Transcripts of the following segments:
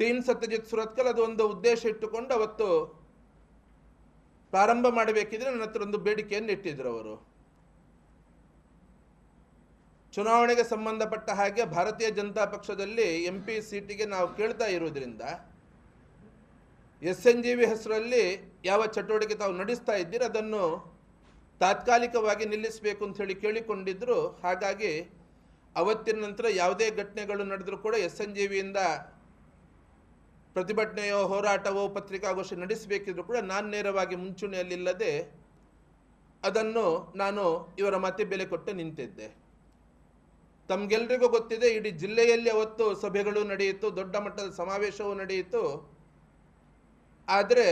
Team Satyajit Surathkal ಅದು ಒಂದು ಉದ್ದೇಶ ಇಟ್ಟುಕೊಂಡು ಅವತ್ತು ಪ್ರಾರಂಭ ಮಾಡಬೇಕಿದ್ರೆ ನನ್ನ ಹತ್ರ ಒಂದು ಬೇಡಿಕೆಯನ್ನು ಇಟ್ಟಿದ್ರು ಅವರು. ಚುನಾವಣೆಗೆ ಸಂಬಂಧಪಟ್ಟ ಹಾಗೆ ಭಾರತೀಯ ಜನತಾ ಪಕ್ಷದಲ್ಲಿ ಎಂ ಪಿ ಸೀಟಿಗೆ ನಾವು ಕೇಳ್ತಾ ಇರುವುದರಿಂದ ಎಸ್ ಎನ್ ಜಿ ವಿ ಹೆಸರಲ್ಲಿ ಯಾವ ಚಟುವಟಿಕೆ ತಾವು ನಡೆಸ್ತಾ ಇದ್ದೀರಿ ಅದನ್ನು ತಾತ್ಕಾಲಿಕವಾಗಿ ನಿಲ್ಲಿಸಬೇಕು ಅಂತ ಹೇಳಿ ಕೇಳಿಕೊಂಡಿದ್ರು. ಹಾಗಾಗಿ ಅವತ್ತಿನ ನಂತರ ಯಾವುದೇ ಘಟನೆಗಳು ನಡೆದರೂ ಕೂಡ ಎಸ್ ಎನ್ ಜಿ ವಿಯಿಂದ ಪ್ರತಿಭಟನೆಯೋ ಹೋರಾಟವೋ ಪತ್ರಿಕಾಗೋಷ್ಠಿ ನಡೆಸಬೇಕಿದ್ರು ಕೂಡ ನಾನು ನೇರವಾಗಿ ಮುಂಚೂಣಿಯಲ್ಲಿಲ್ಲದೆ ಅದನ್ನು ನಾನು ಇವರ ಮತ್ತೆ ಬೆಲೆ ಕೊಟ್ಟು ನಿಂತಿದ್ದೆ. ತಮ್ಗೆಲ್ರಿಗೂ ಗೊತ್ತಿದೆ, ಇಡೀ ಜಿಲ್ಲೆಯಲ್ಲಿ ಅವತ್ತು ಸಭೆಗಳು ನಡೆಯಿತು, ದೊಡ್ಡ ಮಟ್ಟದ ಸಮಾವೇಶವೂ ನಡೆಯಿತು. ಆದರೆ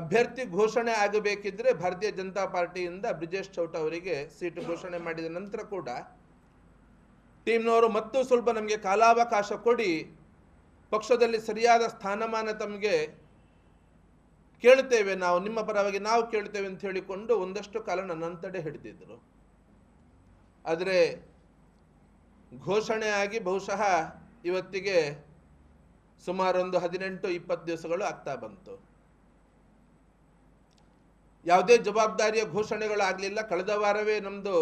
ಅಭ್ಯರ್ಥಿ ಘೋಷಣೆ ಆಗಬೇಕಿದ್ರೆ ಭಾರತೀಯ ಜನತಾ ಪಾರ್ಟಿಯಿಂದ ಬ್ರಿಜೇಶ್ ಚೌಟ ಅವರಿಗೆ ಸೀಟು ಘೋಷಣೆ ಮಾಡಿದ ನಂತರ ಕೂಡ ಟೀಮ್ನವರು ಮತ್ತೂ ಸ್ವಲ್ಪ ನಮಗೆ ಕಾಲಾವಕಾಶ ಕೊಡಿ ಪಕ್ಷದಲ್ಲಿ ಸರಿಯಾದ ಸ್ಥಾನಮಾನ ತಮಗೆ ಕೇಳ್ತೇವೆ ನಾವು, ನಿಮ್ಮ ಪರವಾಗಿ ನಾವು ಕೇಳ್ತೇವೆ ಅಂತ ಹೇಳಿಕೊಂಡು ಒಂದಷ್ಟು ಕಾಲ ನನ್ನಂತಡೆ ಹಿಡಿದಿದ್ರು ಆದರೆ ಘೋಷಣೆ ಆಗಿ ಬಹುಶಃ ಇವತ್ತಿಗೆ ಸುಮಾರೊಂದು ಹದಿನೆಂಟು ಇಪ್ಪತ್ತು ದಿವಸಗಳು ಆಗ್ತಾ ಬಂತು. ಯಾವುದೇ ಜವಾಬ್ದಾರಿಯ ಘೋಷಣೆಗಳಾಗಲಿಲ್ಲ. ಕಳೆದ ವಾರವೇ ನಮ್ಮದು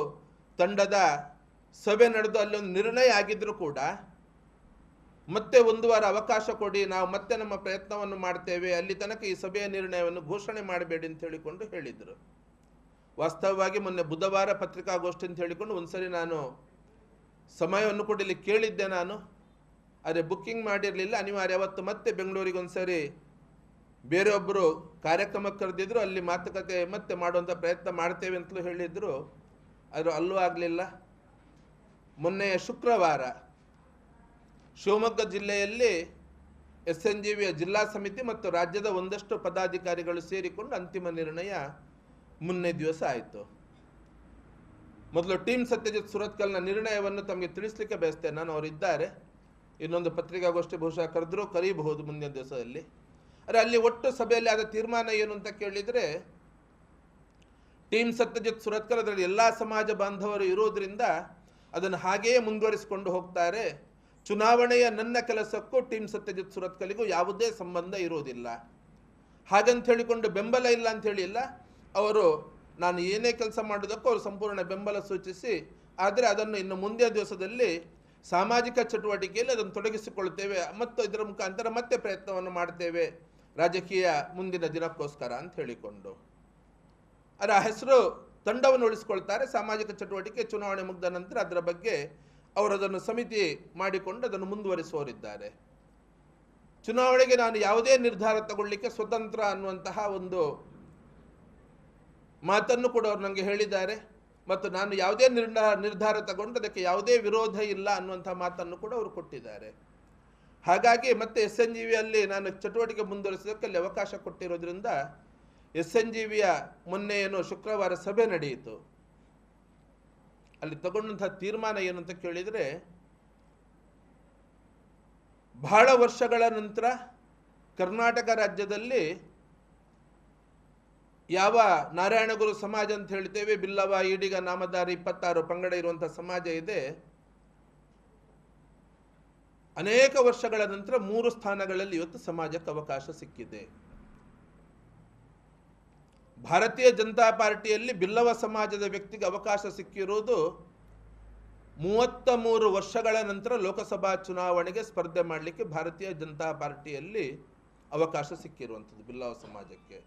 ತಂಡದ ಸಭೆ ನಡೆದು ಅಲ್ಲಿ ಒಂದು ನಿರ್ಣಯ ಆಗಿದ್ದರೂ ಕೂಡ ಮತ್ತೆ ಒಂದು ವಾರ ಅವಕಾಶ ಕೊಡಿ, ನಾವು ಮತ್ತೆ ನಮ್ಮ ಪ್ರಯತ್ನವನ್ನು ಮಾಡ್ತೇವೆ. ಅಲ್ಲಿ ತನಕ ಈ ಸಭೆಯ ನಿರ್ಣಯವನ್ನು ಘೋಷಣೆ ಮಾಡಬೇಡಿ ಅಂತ ಹೇಳಿಕೊಂಡು ಹೇಳಿದರು. ವಾಸ್ತವವಾಗಿ ಮೊನ್ನೆ ಬುಧವಾರ ಪತ್ರಿಕಾಗೋಷ್ಠಿ ಅಂತ ಹೇಳಿಕೊಂಡು ಒಂದ್ಸರಿ ನಾನು ಸಮಯವನ್ನು ಕೊಡಲಿ ಕೇಳಿದ್ದೆ ನಾನು. ಆದರೆ ಬುಕ್ಕಿಂಗ್ ಮಾಡಿರಲಿಲ್ಲ. ಅನಿವಾರ್ಯ, ಅವತ್ತು ಮತ್ತೆ ಬೆಂಗಳೂರಿಗೆ ಒಂದ್ಸರಿ ಬೇರೆಯೊಬ್ಬರು ಕಾರ್ಯಕ್ರಮ ಕರೆದಿದ್ರು. ಅಲ್ಲಿ ಮಾತುಕತೆ ಮತ್ತೆ ಮಾಡುವಂಥ ಪ್ರಯತ್ನ ಮಾಡ್ತೇವೆ ಅಂತಲೂ ಹೇಳಿದ್ರು. ಅದು ಅಲ್ಲೂ ಆಗಲಿಲ್ಲ. ಮೊನ್ನೆ ಶುಕ್ರವಾರ ಶಿವಮೊಗ್ಗ ಜಿಲ್ಲೆಯಲ್ಲಿ ಎಸ್ ಎನ್ ಜಿ ವಿಯ ಜಿಲ್ಲಾ ಸಮಿತಿ ಮತ್ತು ರಾಜ್ಯದ ಒಂದಷ್ಟು ಪದಾಧಿಕಾರಿಗಳು ಸೇರಿಕೊಂಡು ಅಂತಿಮ ನಿರ್ಣಯ ಮುನ್ನೆ ದಿವಸ ಆಯಿತು. ಮೊದಲು ಟೀಮ್ ಸತ್ಯಜಿತ್ ಸುರತ್ಕಲ್ನ ನಿರ್ಣಯವನ್ನು ತಮಗೆ ತಿಳಿಸ್ಲಿಕ್ಕೆ ಬಯಸ್ತೇನೆ. ನಾನು ಅವರಿದ್ದಾರೆ. ಇನ್ನೊಂದು ಪತ್ರಿಕಾಗೋಷ್ಠಿ ಬಹುಶಃ ಕರೆದರೂ ಕರೀಬಹುದು ಮುಂದಿನ ದಿವಸದಲ್ಲಿ. ಅರೆ ಅಲ್ಲಿ ಒಟ್ಟು ಸಭೆಯಲ್ಲಿ ಆದ ತೀರ್ಮಾನ ಏನು ಅಂತ ಕೇಳಿದರೆ, ಟೀಮ್ ಸತ್ಯಜಿತ್ ಸುರತ್ಕಲ್ ಅದರಲ್ಲಿ ಎಲ್ಲ ಸಮಾಜ ಬಾಂಧವರು ಇರುವುದರಿಂದ ಅದನ್ನು ಹಾಗೆಯೇ ಮುಂದುವರಿಸಿಕೊಂಡು ಹೋಗ್ತಾರೆ. ಚುನಾವಣೆಯ ನನ್ನ ಕೆಲಸಕ್ಕೂ ಟೀಮ್ ಸತ್ಯಜಿತ್ ಸುರತ್ಕಲಿಗೂ ಯಾವುದೇ ಸಂಬಂಧ ಇರುವುದಿಲ್ಲ. ಹಾಗಂತ ಹೇಳಿಕೊಂಡು ಬೆಂಬಲ ಇಲ್ಲ ಅಂತ ಹೇಳಿ ಇಲ್ಲ. ಅವರು ನಾನು ಏನೇ ಕೆಲಸ ಮಾಡೋದಕ್ಕೂ ಅವರು ಸಂಪೂರ್ಣ ಬೆಂಬಲ ಸೂಚಿಸಿ, ಆದರೆ ಅದನ್ನು ಇನ್ನು ಮುಂದಿನ ದಿವಸದಲ್ಲಿ ಸಾಮಾಜಿಕ ಚಟುವಟಿಕೆಯಲ್ಲಿ ಅದನ್ನು ತೊಡಗಿಸಿಕೊಳ್ತೇವೆ ಮತ್ತು ಇದರ ಮುಖಾಂತರ ಮತ್ತೆ ಪ್ರಯತ್ನವನ್ನು ಮಾಡ್ತೇವೆ ರಾಜಕೀಯ ಮುಂದಿನ ದಿನಕ್ಕೋಸ್ಕರ ಅಂತ ಹೇಳಿಕೊಂಡು. ಅದರ ಹೆಸರು ತಂಡವನ್ನು ಉಳಿಸ್ಕೊಳ್ತಾರೆ. ಸಾಮಾಜಿಕ ಚಟುವಟಿಕೆ ಚುನಾವಣೆ ಮುಗಿದ ನಂತರ ಅದರ ಬಗ್ಗೆ ಅವರು ಅದನ್ನು ಸಮಿತಿ ಮಾಡಿಕೊಂಡು ಅದನ್ನು ಮುಂದುವರಿಸುವವರಿದ್ದಾರೆ. ಚುನಾವಣೆಗೆ ನಾನು ಯಾವುದೇ ನಿರ್ಧಾರ ತಗೊಳ್ಳಿಕ್ಕೆ ಸ್ವತಂತ್ರ ಅನ್ನುವಂತಹ ಒಂದು ಮಾತನ್ನು ಕೂಡ ಅವರು ನನಗೆ ಹೇಳಿದ್ದಾರೆ. ಮತ್ತು ನಾನು ಯಾವುದೇ ನಿರ್ಧಾರ ನಿರ್ಧಾರ ತಗೊಂಡು ಅದಕ್ಕೆ ಯಾವುದೇ ವಿರೋಧ ಇಲ್ಲ ಅನ್ನುವಂಥ ಮಾತನ್ನು ಕೂಡ ಅವರು ಕೊಟ್ಟಿದ್ದಾರೆ. ಹಾಗಾಗಿ ಮತ್ತೆ ಎಸ್ ಎನ್ ಜಿ ವಿಯಲ್ಲಿ ನಾನು ಚಟುವಟಿಕೆ ಮುಂದುವರಿಸೋದಕ್ಕೆ ಅಲ್ಲಿ ಅವಕಾಶ ಕೊಟ್ಟಿರೋದ್ರಿಂದ ಎಸ್ ಎನ್ ಜಿ ವಿಯ ಮೊನ್ನೆ ಏನು ಶುಕ್ರವಾರ ಸಭೆ ನಡೆಯಿತು. ಅಲ್ಲಿ ತಗೊಂಡಂತಹ ತೀರ್ಮಾನ ಏನು ಅಂತ ಕೇಳಿದರೆ, ಬಹಳ ವರ್ಷಗಳ ನಂತರ ಕರ್ನಾಟಕ ರಾಜ್ಯದಲ್ಲಿ ಯಾವ ನಾರಾಯಣಗುರು ಸಮಾಜ ಅಂತ ಹೇಳ್ತೇವೆ, ಬಿಲ್ಲವ ಈಡಿಗ ನಾಮದಾರಿ ಇಪ್ಪತ್ತಾರು, ಪಂಗಡ ಇರುವಂಥ ಸಮಾಜ ಇದೆ. ಅನೇಕ ವರ್ಷಗಳ ನಂತರ ಮೂರು ಸ್ಥಾನಗಳಲ್ಲಿ ಇವತ್ತು ಸಮಾಜಕ್ಕೆ ಅವಕಾಶ ಸಿಕ್ಕಿದೆ. ಭಾರತೀಯ ಜನತಾ ಪಾರ್ಟಿಯಲ್ಲಿ ಬಿಲ್ಲವ ಸಮಾಜದ ವ್ಯಕ್ತಿಗೆ ಅವಕಾಶ ಸಿಕ್ಕಿರುವುದು ಮೂವತ್ತ ಮೂರು ವರ್ಷಗಳ ನಂತರ ಲೋಕಸಭಾ ಚುನಾವಣೆಗೆ ಸ್ಪರ್ಧೆ ಮಾಡಲಿಕ್ಕೆ ಭಾರತೀಯ ಜನತಾ ಪಾರ್ಟಿಯಲ್ಲಿ ಅವಕಾಶ ಸಿಕ್ಕಿರುವಂಥದ್ದು ಬಿಲ್ಲವ ಸಮಾಜಕ್ಕೆ.